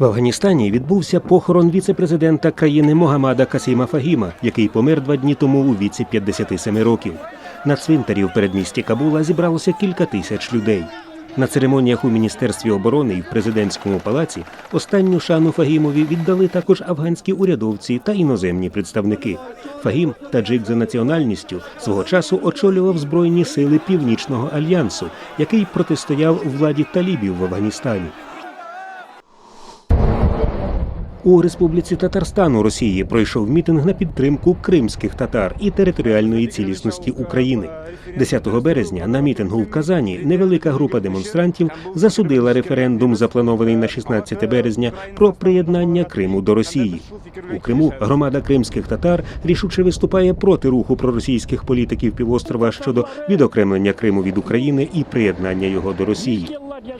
В Афганістані відбувся похорон віце-президента країни Могамада Касіма Фагіма, який помер два дні тому у віці 57 років. На цвинтарі в передмісті Кабула зібралося кілька тисяч людей. На церемоніях у міністерстві оборони і в президентському палаці останню шану Фагімові віддали також афганські урядовці та іноземні представники. Фагім, таджик за національністю, свого часу очолював збройні сили Північного альянсу, який протистояв владі талібів в Афганістані. У Республіці Татарстан у Росії пройшов мітинг на підтримку кримських татар і територіальної цілісності України. 10 березня на мітингу в Казані невелика група демонстрантів засудила референдум, запланований на 16 березня, про приєднання Криму до Росії. У Криму громада кримських татар рішуче виступає проти руху проросійських політиків півострова щодо відокремлення Криму від України і приєднання його до Росії.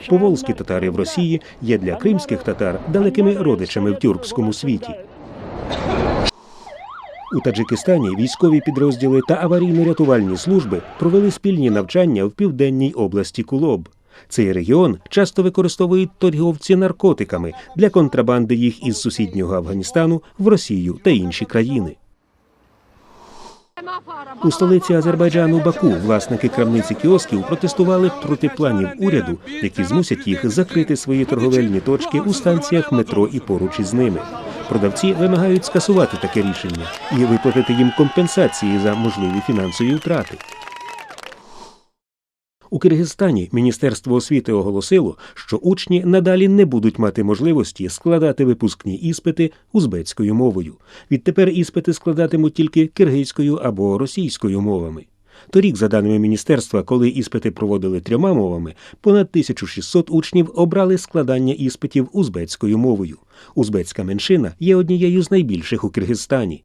Поволзькі татари в Росії є для кримських татар далекими родичами в тюркському світі. У Таджикистані військові підрозділи та аварійно-рятувальні служби провели спільні навчання в південній області Кулоб. Цей регіон часто використовують торговці наркотиками для контрабанди їх із сусіднього Афганістану в Росію та інші країни. У столиці Азербайджану Баку власники крамниці кіосків протестували проти планів уряду, які змусять їх закрити свої торговельні точки у станціях метро і поруч із ними. Продавці вимагають скасувати таке рішення і виплатити їм компенсації за можливі фінансові втрати. У Киргизстані Міністерство освіти оголосило, що учні надалі не будуть мати можливості складати випускні іспити узбецькою мовою. Відтепер іспити складатимуть тільки киргизькою або російською мовами. Торік, за даними міністерства, коли іспити проводили трьома мовами, понад 1600 учнів обрали складання іспитів узбецькою мовою. Узбецька меншина є однією з найбільших у Киргизстані.